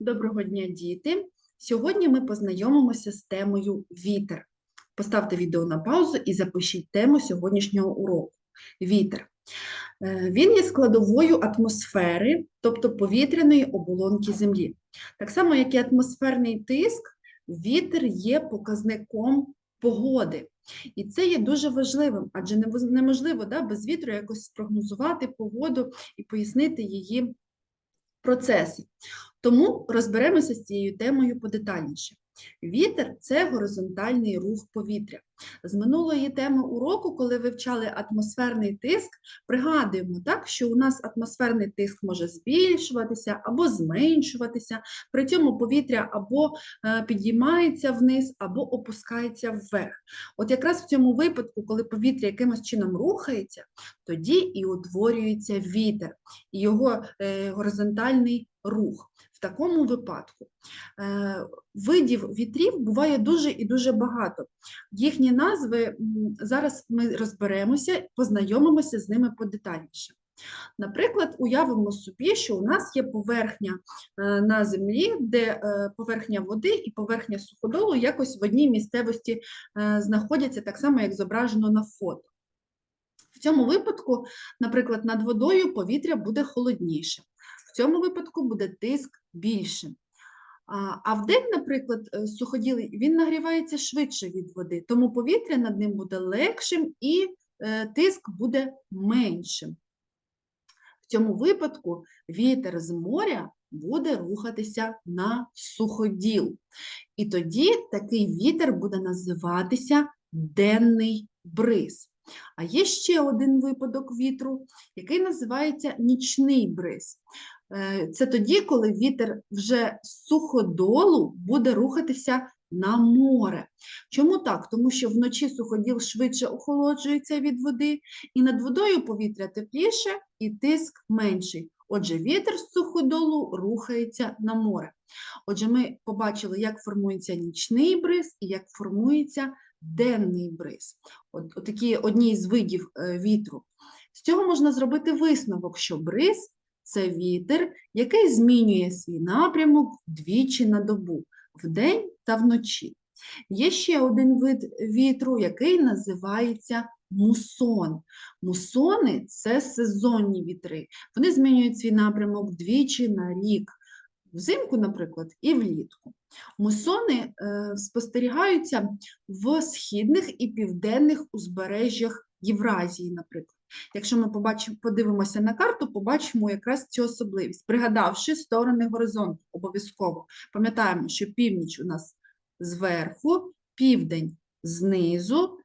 Доброго дня, діти! Сьогодні ми познайомимося з темою вітер. Поставте відео на паузу і запишіть тему сьогоднішнього уроку. Вітер. Е, Він є складовою атмосфери, тобто повітряної оболонки Землі. Так само, як і атмосферний тиск, вітер є показником погоди. І це є дуже важливим, адже неможливо да, без вітру якось спрогнозувати погоду і пояснити її процеси. Тому розберемося з цією темою подетальніше. Вітер це горизонтальний рух повітря. З минулої теми уроку, коли вивчали атмосферний тиск, пригадуємо, так, що у нас атмосферний тиск може збільшуватися або зменшуватися, при цьому повітря або е, підіймається вниз, або опускається вверх. От якраз в цьому випадку, коли повітря якимось чином рухається, тоді і утворюється вітер, і його е, горизонтальний рух. Такому випадку е, видів вітрів буває дуже і дуже багато. Їхні назви зараз ми розберемося, познайомимося з ними подетальніше. Наприклад, уявимо собі, що у нас є поверхня е, на землі, де е, поверхня води і поверхня суходолу якось в одній місцевості знаходяться так само, як зображено на фото. В цьому випадку, наприклад, над водою повітря буде холодніше. В цьому випадку буде тиск більшим. А, а вдень, наприклад, е, суходіл він нагрівається швидше від води, тому повітря над ним буде легшим і е, тиск буде меншим. В цьому випадку вітер з моря буде рухатися на суходіл. І тоді такий вітер буде називатися денний бриз. А є ще один випадок вітру, який називається нічний бриз. Е, Це тоді, коли вітер вже з суходолу буде рухатися на море. Чому так? Тому що вночі суходіл швидше охолоджується від води, і над водою повітря тепліше і тиск менший. Отже, вітер з суходолу рухається на море. Отже, ми побачили, як формується нічний бриз і як формується денний бриз. От, от такі одні з видів е, вітру. З цього можна зробити висновок, що бриз це вітер, який змінює свій напрямок двічі на добу, вдень та вночі. Є ще один вид вітру, який називається мусон. Мусони це сезонні вітри. Вони змінюють свій напрямок двічі на рік, взимку, наприклад, і влітку. Мусони е, спостерігаються в східних і південних узбережжях Євразії, наприклад. Якщо ми побачимо, подивимося на карту, побачимо якраз цю особливість, пригадавши сторони горизонту обов'язково. Пам'ятаємо, що північ у нас зверху, південь знизу,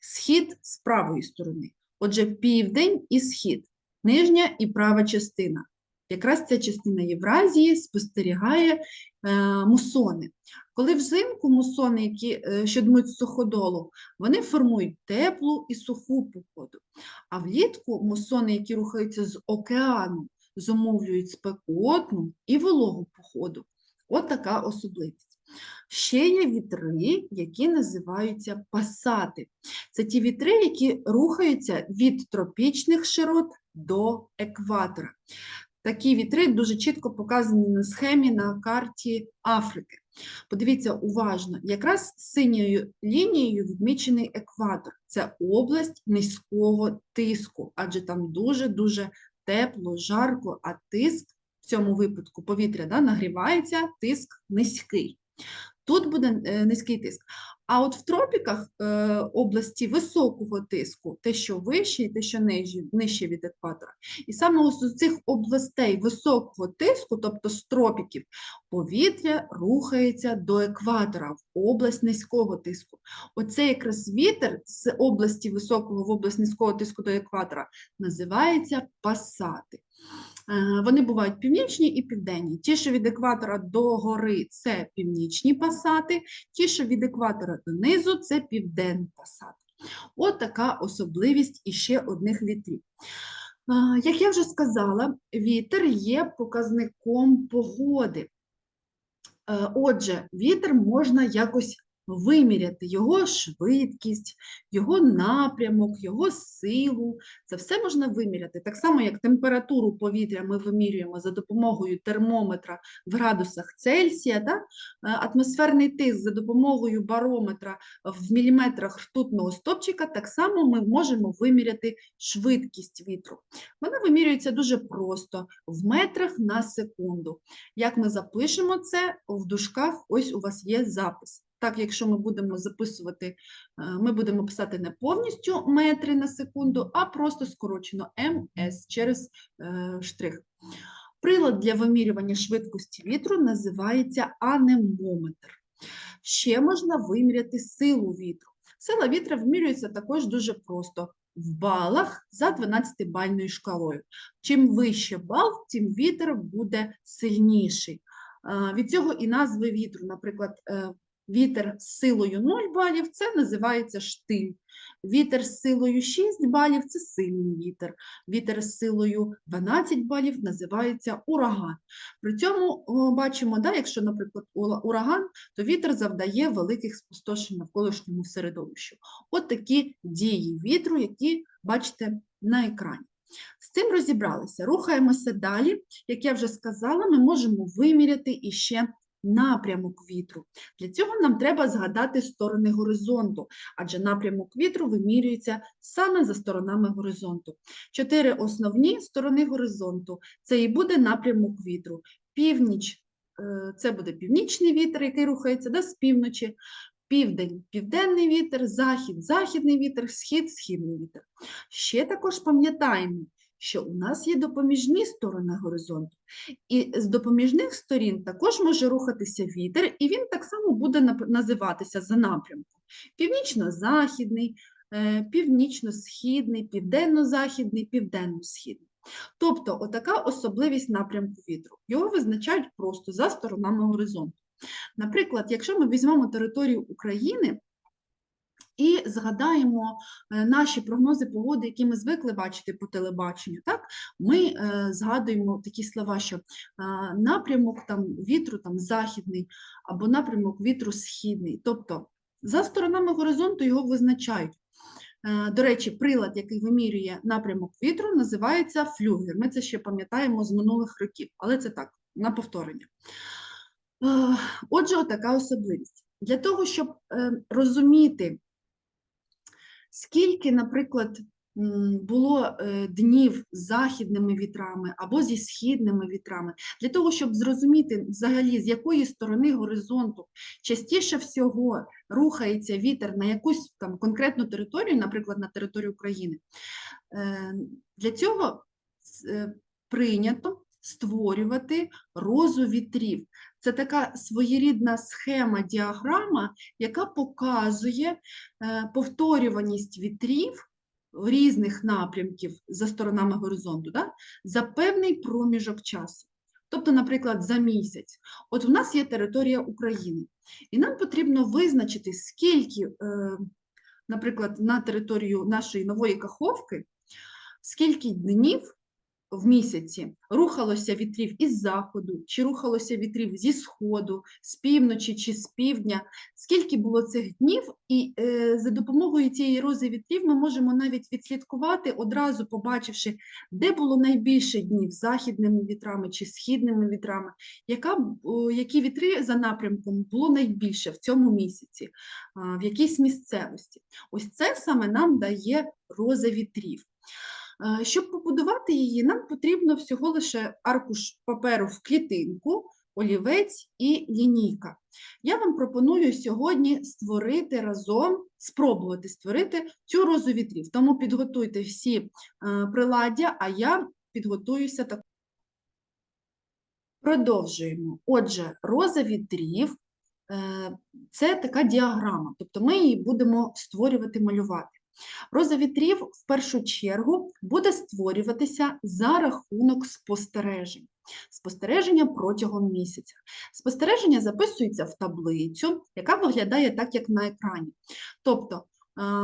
схід з правої сторони. Отже, південь і схід, нижня і права частина. Якраз ця частина Євразії спостерігає е, мусони. Коли взимку мусони, які, е, що дмуть суходолу, вони формують теплу і суху погоду. А влітку мусони, які рухаються з океану, зумовлюють спекотну і вологу походу. От така особливість. Ще є вітри, які називаються пасати. Це ті вітри, які рухаються від тропічних широт до екватора. Такі вітри дуже чітко показані на схемі на карті Африки. Подивіться уважно, якраз синьою лінією відмічений екватор. Це область низького тиску, адже там дуже-дуже тепло, жарко, а тиск в цьому випадку повітря да, нагрівається, тиск низький. Тут буде е, низький тиск. А от в тропіках е, області високого тиску, те, що вище і те, що нижче, нижче від екватора. І саме з цих областей високого тиску, тобто з тропіків, повітря рухається до екватора, в область низького тиску. Оце якраз вітер з області високого в область низького тиску до екватора називається пасати. Е, Вони бувають північні і південні. Ті, що від екватора до гори, це північні пасати, ті, що від екватора донизу, це південні пасати. От така особливість іще одних вітрів. Е, Як я вже сказала, вітер є показником погоди. Е, Отже, вітер можна якось виміряти його швидкість, його напрямок, його силу. Це все можна виміряти. Так само, як температуру повітря ми вимірюємо за допомогою термометра в градусах Цельсія, да? Е, атмосферний тиск за допомогою барометра в міліметрах ртутного стопчика, так само ми можемо виміряти швидкість вітру. Вона вимірюється дуже просто в метрах на секунду. Як ми запишемо це в дужках, ось у вас є запис. Так, якщо ми будемо записувати, е, ми будемо писати не повністю метри на секунду, а просто скорочено МС через е, штрих. Прилад для вимірювання швидкості вітру називається анемометр. Ще можна виміряти силу вітру. Сила вітра вимірюється також дуже просто в балах за 12-бальною шкалою. Чим вище бал, тим вітер буде сильніший. Е, Від цього і назви вітру, наприклад, вітер з силою 0 балів це називається штиль. Вітер з силою 6 балів це сильний вітер. Вітер з силою 12 балів називається ураган. При цьому бачимо, да, якщо, наприклад, ураган, то вітер завдає великих спустошень навколишньому середовищу. От такі дії вітру, які бачите на екрані. З цим розібралися. Рухаємося далі. Як я вже сказала, ми можемо виміряти іще напрямок вітру. Для цього нам треба згадати сторони горизонту, адже напрямок вітру вимірюється саме за сторонами горизонту. Чотири основні сторони горизонту це і буде напрямок вітру. Північ е, це буде північний вітер, який рухається да, з півночі. Південь південний вітер, захід західний вітер, схід східний вітер. Ще також пам'ятаємо, що у нас є допоміжні сторони горизонту, і з допоміжних сторін також може рухатися вітер, і він так само буде називатися за напрямком: північно-західний, е, північно-східний, південно-західний, південно-східний. Тобто, отака особливість напрямку вітру. Його визначають просто за сторонами горизонту. Наприклад, якщо ми візьмемо територію України і згадаємо е, наші прогнози погоди, які ми звикли бачити по телебаченню, так? ми е, згадуємо такі слова, що е, напрямок там, вітру там, західний або напрямок вітру східний. Тобто за сторонами горизонту його визначають. До речі, прилад, який вимірює напрямок вітру, називається флюгер. Ми це ще пам'ятаємо з минулих років, але це так, на повторення. Отже, отака особливість. Для того, щоб розуміти, скільки, наприклад, було е, днів з західними вітрами або зі східними вітрами, для того, щоб зрозуміти взагалі, з якої сторони горизонту частіше всього рухається вітер на якусь там конкретну територію, наприклад, на територію України, е, для цього е, прийнято створювати розу вітрів. Це така своєрідна схема, діаграма, яка показує е, повторюваність вітрів різних напрямків за сторонами горизонту да, за певний проміжок часу. Тобто, наприклад, за місяць. От у нас є територія України, і нам потрібно визначити, скільки, е, наприклад, на територію нашої нової Каховки, скільки днів в місяці рухалося вітрів із заходу, чи рухалося вітрів зі сходу, з півночі чи з півдня, скільки було цих днів, і е, за допомогою цієї рози вітрів ми можемо навіть відслідкувати, одразу побачивши, де було найбільше днів західними вітрами чи східними вітрами, яка, о, які вітри за напрямком було найбільше в цьому місяці, а, в якійсь місцевості. Ось це саме нам дає роза вітрів. Е, Щоб побудувати її, нам потрібно всього лише аркуш паперу в клітинку, олівець і лінійка. Я вам пропоную сьогодні створити разом, спробувати створити цю розу вітрів. Тому підготуйте всі е, приладдя, а я підготуюся так. Продовжуємо. Отже, роза вітрів е, це така діаграма, тобто ми її будемо створювати, малювати. Роза вітрів в першу чергу буде створюватися за рахунок спостережень. Спостереження протягом місяця. Спостереження записуються в таблицю, яка виглядає так, як на екрані. Тобто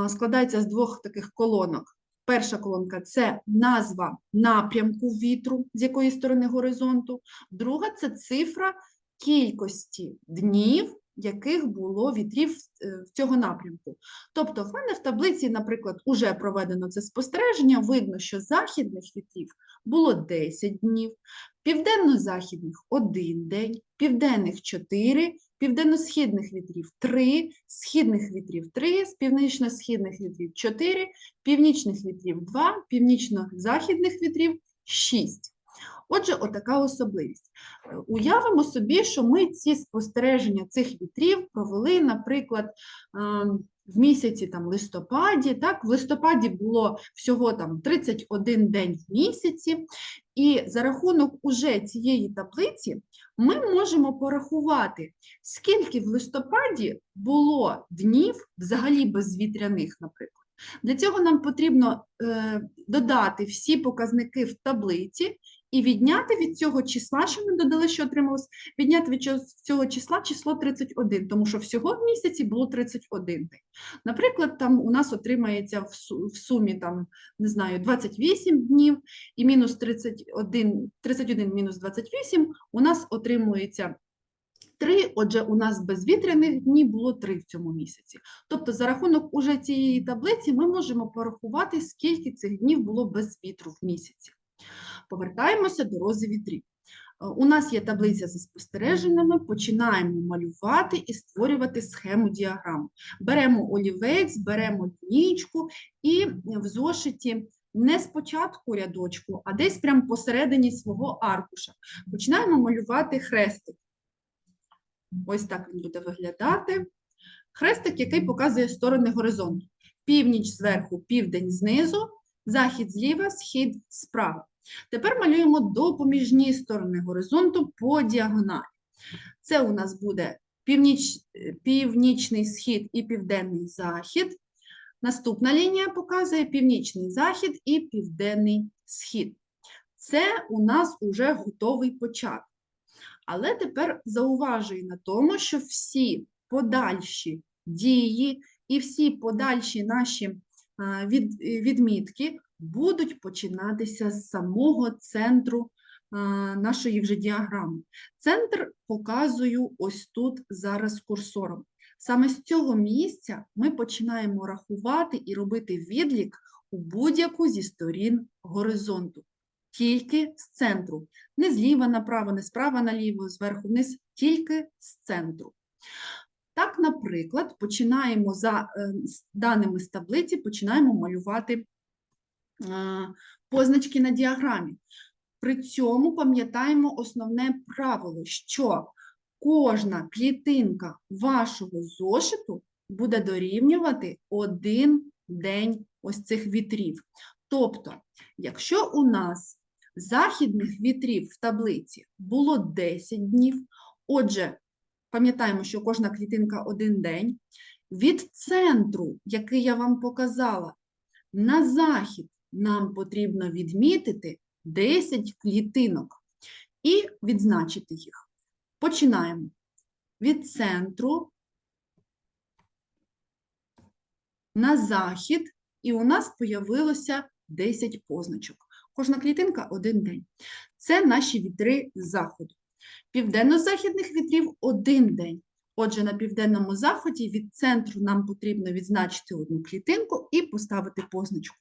складається з двох таких колонок. Перша колонка це назва напрямку вітру, з якої сторони горизонту. Друга це цифра кількості днів яких було вітрів е, в цього напрямку. Тобто, в мене в таблиці, наприклад, уже проведено це спостереження, видно, що західних вітрів було 10 днів, південно-західних 1 день, південних 4, південно-східних вітрів 3, східних вітрів 3, з північно-східних вітрів 4, північних вітрів 2, північно-західних вітрів 6. Отже, отака особливість. Е, Уявимо собі, що ми ці спостереження цих вітрів провели, наприклад, ем, в місяці там, листопаді. Так? В листопаді було всього там 31 день в місяці, і за рахунок уже цієї таблиці ми можемо порахувати, скільки в листопаді було днів взагалі безвітряних, наприклад. Для цього нам потрібно е, додати всі показники в таблиці і відняти від цього числа, що ми додали, що отрималось, відняти від цього числа число 31, тому що всього в місяці було 31 день. Наприклад, там у нас отримається в сумі там, не знаю, 28 днів і мінус 31, 31 мінус 28 у нас отримується 3, отже, у нас безвітряних днів було 3 в цьому місяці. Тобто за рахунок уже цієї таблиці ми можемо порахувати, скільки цих днів було без вітру в місяці. Повертаємося до рози вітрів. Е, У нас є таблиця зі спостереженнями, починаємо малювати і створювати схему діаграм. Беремо олівець, беремо лінійку і в зошиті не спочатку рядочку, а десь прямо посередині свого аркуша. Починаємо малювати хрестик. Ось так він буде виглядати. Хрестик, який показує сторони горизонту. Північ зверху, південь знизу, захід зліва, схід справа. Тепер малюємо допоміжні сторони горизонту по діагоналі. Це у нас буде північ, північний схід і південний захід. Наступна лінія показує північний захід і південний схід. Це у нас уже готовий початок. Але тепер зауважую на тому, що всі подальші дії і всі подальші наші від, відмітки будуть починатися з самого центру нашої вже діаграми. Центр показую ось тут зараз курсором. Саме з цього місця ми починаємо рахувати і робити відлік у будь-яку зі сторін горизонту. Тільки з центру. Не зліва направо, не справа наліво, зверху вниз, тільки з центру. Так, наприклад, починаємо за е, даними з таблиці, починаємо малювати е, позначки на діаграмі. При цьому пам'ятаємо основне правило, що кожна клітинка вашого зошиту буде дорівнювати один день ось цих вітрів. Тобто, якщо у нас західних вітрів в таблиці було 10 днів, отже, пам'ятаємо, що кожна клітинка один день, від центру, який я вам показала, на захід нам потрібно відмітити 10 клітинок і відзначити їх. Починаємо. Від центру на захід, і у нас появилося 10 позначок. Кожна клітинка один день. Це наші вітри з заходу. Південно-західних вітрів один день. Отже, на південному заході від центру нам потрібно відзначити одну клітинку і поставити позначку.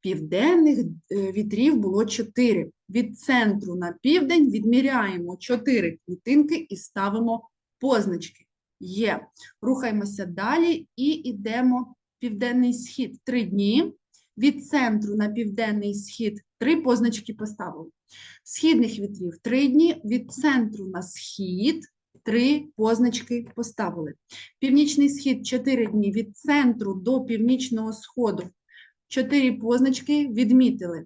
Південних е, вітрів було 4. Від центру на південь відміряємо 4 клітинки і ставимо позначки. Є. Рухаємося далі і йдемо південний схід 3 дні. Від центру на південний схід 3 позначки поставили. Східних вітрів 3 дні, від центру на схід 3 позначки поставили. Північний схід 4 дні, від центру до північного сходу 4 позначки відмітили.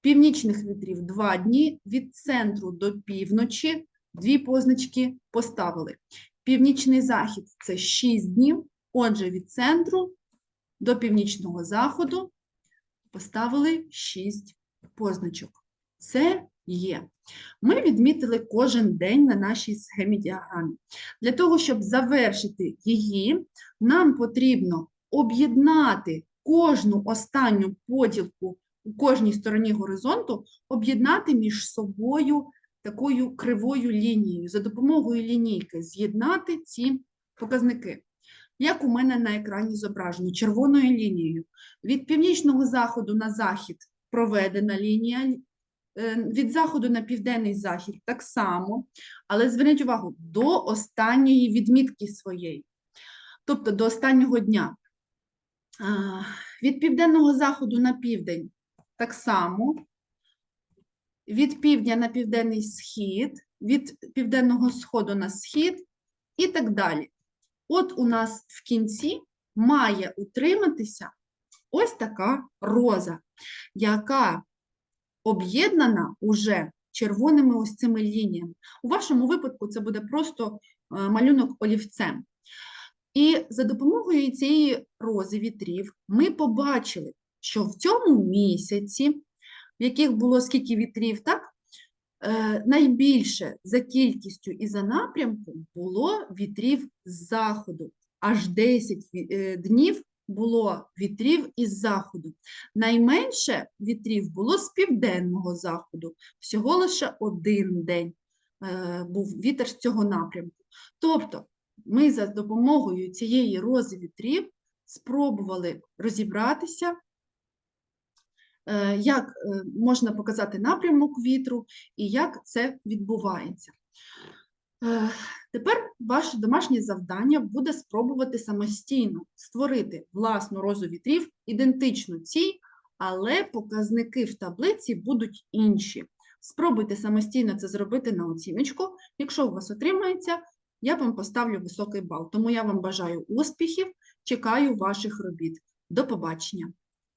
Північних вітрів 2 дні, від центру до півночі 2 позначки поставили. Північний захід – це 6 днів, отже, від центру до північного заходу поставили 6 позначок. Це є. Ми відмітили кожен день на нашій схемі діаграмі. Для того, щоб завершити її, нам потрібно об'єднати кожну останню поділку у кожній стороні горизонту, об'єднати між собою такою кривою лінією. За допомогою лінійки з'єднати ці показники. Як у мене на екрані зображено червоною лінією. Від північного заходу на захід проведена лінія, е, від заходу на південний захід так само, але зверніть увагу до останньої відмітки своєї, тобто до останнього дня. Від південного заходу на південь так само, від півдня на південний схід, від південного сходу на схід і так далі. От у нас в кінці має утриматися ось така роза, яка об'єднана уже червоними ось цими лініями. У вашому випадку це буде просто е, малюнок олівцем. І за допомогою цієї рози вітрів ми побачили, що в цьому місяці, в яких було скільки вітрів, так? Е, найбільше за кількістю і за напрямком було вітрів з заходу. Аж 10 е, днів було вітрів із заходу. Найменше вітрів було з південного заходу. Всього лише один день е, був вітер з цього напрямку. Тобто ми за допомогою цієї рози вітрів спробували розібратися, е, як е, можна показати напрямок вітру і як це відбувається. Е, Тепер ваше домашнє завдання буде спробувати самостійно створити власну розу вітрів, ідентичну цій, але показники в таблиці будуть інші. Спробуйте самостійно це зробити на оціночку. Якщо у вас отримається, я вам поставлю високий бал. Тому я вам бажаю успіхів, чекаю ваших робіт. До побачення!